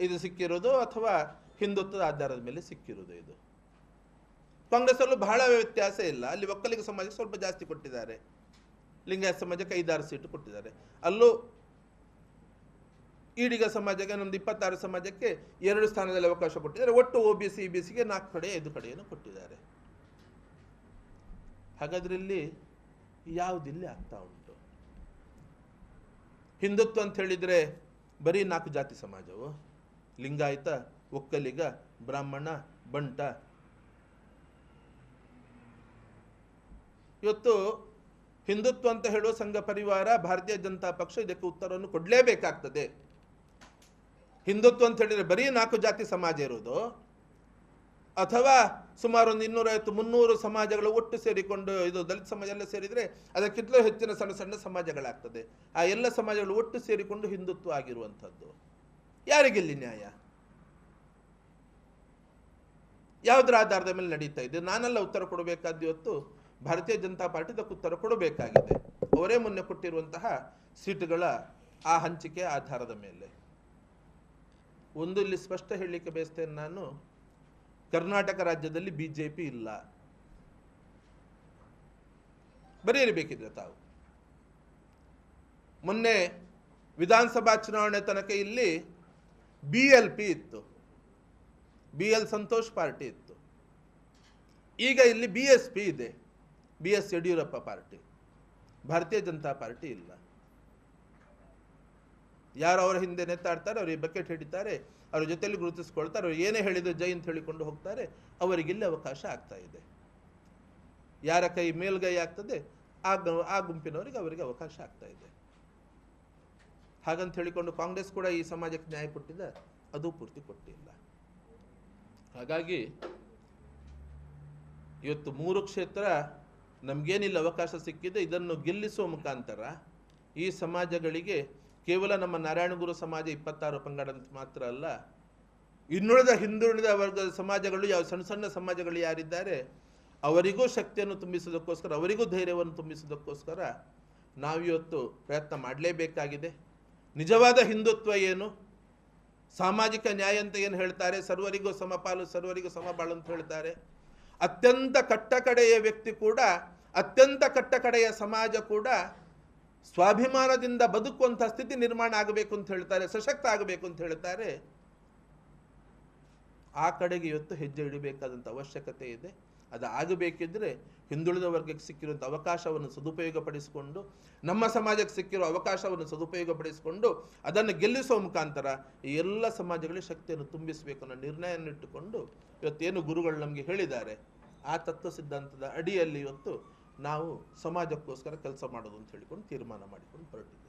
ಇದು ಸಿಕ್ಕಿರೋದು ಅಥವಾ ಹಿಂದುತ್ವದ ಆಧಾರದ ಮೇಲೆ ಸಿಕ್ಕಿರುವುದು ಇದು. ಕಾಂಗ್ರೆಸ್ ಅಲ್ಲೂ ಬಹಳ ವ್ಯತ್ಯಾಸ ಇಲ್ಲ. ಅಲ್ಲಿ ಒಕ್ಕಲಿಗ ಸಮಾಜಕ್ಕೆ ಸ್ವಲ್ಪ ಜಾಸ್ತಿ ಕೊಟ್ಟಿದ್ದಾರೆ. ಲಿಂಗಾಯತ ಸಮಾಜಕ್ಕೆ ಐದಾರು ಸೀಟು ಕೊಟ್ಟಿದ್ದಾರೆ. ಅಲ್ಲೂ ಈಡಿಗ ಸಮಾಜಕ್ಕೆ, ನಮ್ದು ಇಪ್ಪತ್ತಾರು ಸಮಾಜಕ್ಕೆ ಎರಡು ಸ್ಥಾನದಲ್ಲಿ ಅವಕಾಶ ಕೊಟ್ಟಿದ್ದಾರೆ. ಒಟ್ಟು ಒ ಬಿ ಸಿ ಬಿ ಸಿಗೆ ನಾಲ್ಕು ಕಡೆ, ಐದು ಕಡೆಯನ್ನು ಕೊಟ್ಟಿದ್ದಾರೆ. ಹಾಗಾದ್ರೆ ಇಲ್ಲಿ ಯಾವುದಿಲ್ಲಿ ಆಗ್ತಾ ಉಂಟು? ಹಿಂದುತ್ವ ಅಂತ ಹೇಳಿದ್ರೆ ಬರೀ ನಾಲ್ಕು ಜಾತಿ ಸಮಾಜವು? ಲಿಂಗಾಯತ ಒಕ್ಕಲಿಗ, ಬ್ರಾಹ್ಮಣ, ಬಂಟ. ಇವತ್ತು ಹಿಂದುತ್ವ ಅಂತ ಹೇಳುವ ಸಂಘ ಪರಿವಾರ ಭಾರತೀಯ ಜನತಾ ಪಕ್ಷ ಇದಕ್ಕೆ ಉತ್ತರವನ್ನು ಕೊಡಲೇಬೇಕಾಗ್ತದೆ. ಹಿಂದುತ್ವ ಅಂತ ಹೇಳಿದ್ರೆ ಬರೀ ನಾಲ್ಕು ಜಾತಿ ಸಮಾಜ ಇರುವುದು ಅಥವಾ ಸುಮಾರು ಒಂದು ಇನ್ನೂರೈವತ್ತು, ಮುನ್ನೂರು ಸಮಾಜಗಳು ಒಟ್ಟು ಸೇರಿಕೊಂಡು ಇದು ದಲಿತ ಸಮಾಜ ಎಲ್ಲ ಸೇರಿದರೆ ಅದಕ್ಕಿಂತಲೂ ಹೆಚ್ಚಿನ ಸಣ್ಣ ಸಣ್ಣ ಸಮಾಜಗಳಾಗ್ತದೆ. ಆ ಎಲ್ಲ ಸಮಾಜಗಳು ಒಟ್ಟು ಸೇರಿಕೊಂಡು ಹಿಂದುತ್ವ ಆಗಿರುವಂಥದ್ದು. ಯಾರಿಗೆಲ್ಲಿ ನ್ಯಾಯ? ಯಾವುದರ ಆಧಾರದ ಮೇಲೆ ನಡೀತಾ ಇದೆ? ನಾನೆಲ್ಲ ಉತ್ತರ ಕೊಡಬೇಕಾದ ಇವತ್ತು ಭಾರತೀಯ ಜನತಾ ಪಾರ್ಟಿ ಉತ್ತರ ಕೊಡಬೇಕಾಗಿದೆ. ಅವರೇ ಮೊನ್ನೆ ಕೊಟ್ಟಿರುವಂತಹ ಸೀಟುಗಳ ಆ ಹಂಚಿಕೆ ಆಧಾರದ ಮೇಲೆ. ಒಂದು ಇಲ್ಲಿ ಸ್ಪಷ್ಟ ಹೇಳಲಿಕ್ಕೆ ಬಯಸ್ತೇನೆ ನಾನು, ಕರ್ನಾಟಕ ರಾಜ್ಯದಲ್ಲಿ ಬಿ ಜೆ ಪಿ ಇಲ್ಲ ಬರೆಯಬೇಕಿದ್ರೆ ತಾವು. ಮೊನ್ನೆ ವಿಧಾನಸಭಾ ಚುನಾವಣೆ ತನಕ ಇಲ್ಲಿ ಬಿ ಎಲ್ ಪಿ ಇತ್ತು. ಬಿ ಎಲ್ ಸಂತೋಷ್ ಪಾರ್ಟಿ ಇತ್ತು. ಈಗ ಇಲ್ಲಿ ಬಿ ಎಸ್ ಪಿ ಇದೆ. B S Yediyurappa party. Bharatiya Janata party ಇಲ್ಲ. ಯಾರು ಅವರ ಹಿಂದೆ ನೆತ್ತಾಡ್ತಾರೆ ಅವರಿಗೆ ಬಕೆಟ್ ಹಿಡಿತಾರೆ, ಅವರ ಜೊತೆಯಲ್ಲಿ ಗುರುತಿಸ್ಕೊಳ್ತಾರೆ, ಅವ್ರು ಏನೇ ಹೇಳಿದ್ರು ಜೈ ಅಂತ ಹೇಳಿಕೊಂಡು ಹೋಗ್ತಾರೆ ಅವರಿಗಿಲ್ಲಿ ಅವಕಾಶ ಆಗ್ತಾ ಇದೆ. ಯಾರ ಕೈ ಮೇಲ್ಗೈ ಆಗ್ತದೆ, ಆ ಆ ಗುಂಪಿನವರಿಗೆ ಅವರಿಗೆ ಅವಕಾಶ ಆಗ್ತಾ ಇದೆ. ಹಾಗಂತ ಹೇಳಿಕೊಂಡು ಕಾಂಗ್ರೆಸ್ ಕೂಡ ಈ ಸಮಾಜಕ್ಕೆ ನ್ಯಾಯ ಕೊಟ್ಟಿದ್ದ ಅದು ಪೂರ್ತಿ ಕೊಟ್ಟಿಲ್ಲ. ಹಾಗಾಗಿ ಇವತ್ತು ಮೂರು ಕ್ಷೇತ್ರ ನಮಗೇನಿಲ್ಲ ಅವಕಾಶ ಸಿಕ್ಕಿದೆ, ಇದನ್ನು ಗೆಲ್ಲಿಸುವ ಮುಖಾಂತರ ಈ ಸಮಾಜಗಳಿಗೆ ಕೇವಲ ನಮ್ಮ ನಾರಾಯಣಗುರು ಸಮಾಜ ಇಪ್ಪತ್ತಾರು ಪಂಗಡ ಮಾತ್ರ ಅಲ್ಲ, ಇನ್ನುಳಿದ ಹಿಂದುಳಿದ ವರ್ಗದ ಸಮಾಜಗಳು ಯಾವ ಸಣ್ಣ ಸಣ್ಣ ಸಮಾಜಗಳು ಯಾರಿದ್ದಾರೆ, ಅವರಿಗೂ ಶಕ್ತಿಯನ್ನು ತುಂಬಿಸೋದಕ್ಕೋಸ್ಕರ, ಅವರಿಗೂ ಧೈರ್ಯವನ್ನು ತುಂಬಿಸೋದಕ್ಕೋಸ್ಕರ ನಾವಿವತ್ತು ಪ್ರಯತ್ನ ಮಾಡಲೇಬೇಕಾಗಿದೆ. ನಿಜವಾದ ಹಿಂದುತ್ವ ಏನು? ಸಾಮಾಜಿಕ ನ್ಯಾಯ ಅಂತ ಏನು ಹೇಳ್ತಾರೆ? ಸರ್ವರಿಗೂ ಸಮಪಾಲು ಸರ್ವರಿಗೂ ಸಮಬಾಳು ಅಂತ ಹೇಳ್ತಾರೆ. ಅತ್ಯಂತ ಕಟ್ಟಕಡೆಯ ವ್ಯಕ್ತಿ ಕೂಡ, ಅತ್ಯಂತ ಕಟ್ಟಕಡೆಯ ಸಮಾಜ ಕೂಡ ಸ್ವಾಭಿಮಾನದಿಂದ ಬದುಕುವಂಥ ಸ್ಥಿತಿ ನಿರ್ಮಾಣ ಆಗಬೇಕು ಅಂತ ಹೇಳ್ತಾರೆ, ಸಶಕ್ತ ಆಗಬೇಕು ಅಂತ ಹೇಳ್ತಾರೆ. ಆ ಕಡೆಗೆ ಇವತ್ತು ಹೆಜ್ಜೆ ಇಡಬೇಕಾದಂಥ ಅವಶ್ಯಕತೆ ಇದೆ. ಅದು ಆಗಬೇಕಿದ್ರೆ ಹಿಂದುಳಿದ ವರ್ಗಕ್ಕೆ ಸಿಕ್ಕಿರುವಂಥ ಅವಕಾಶವನ್ನು ಸದುಪಯೋಗಪಡಿಸಿಕೊಂಡು, ನಮ್ಮ ಸಮಾಜಕ್ಕೆ ಸಿಕ್ಕಿರೋ ಅವಕಾಶವನ್ನು ಸದುಪಯೋಗಪಡಿಸಿಕೊಂಡು, ಅದನ್ನು ಗೆಲ್ಲಿಸುವ ಮುಖಾಂತರ ಈ ಎಲ್ಲ ಸಮಾಜಗಳಿಗೆ ಶಕ್ತಿಯನ್ನು ತುಂಬಿಸಬೇಕು ಅನ್ನೋ ನಿರ್ಣಯನ್ನಿಟ್ಟುಕೊಂಡು ಇವತ್ತೇನು ಗುರುಗಳು ನಮಗೆ ಹೇಳಿದ್ದಾರೆ, ಆ ತತ್ವ ಸಿದ್ಧಾಂತದ ಅಡಿಯಲ್ಲಿ ಇವತ್ತು ನಾವು ಸಮಾಜಕ್ಕೋಸ್ಕರ ಕೆಲಸ ಮಾಡೋದು ಅಂತ ಹೇಳಿಕೊಂಡು ತೀರ್ಮಾನ ಮಾಡಿಕೊಂಡು ಹೊರಟಿದ್ದೀವಿ.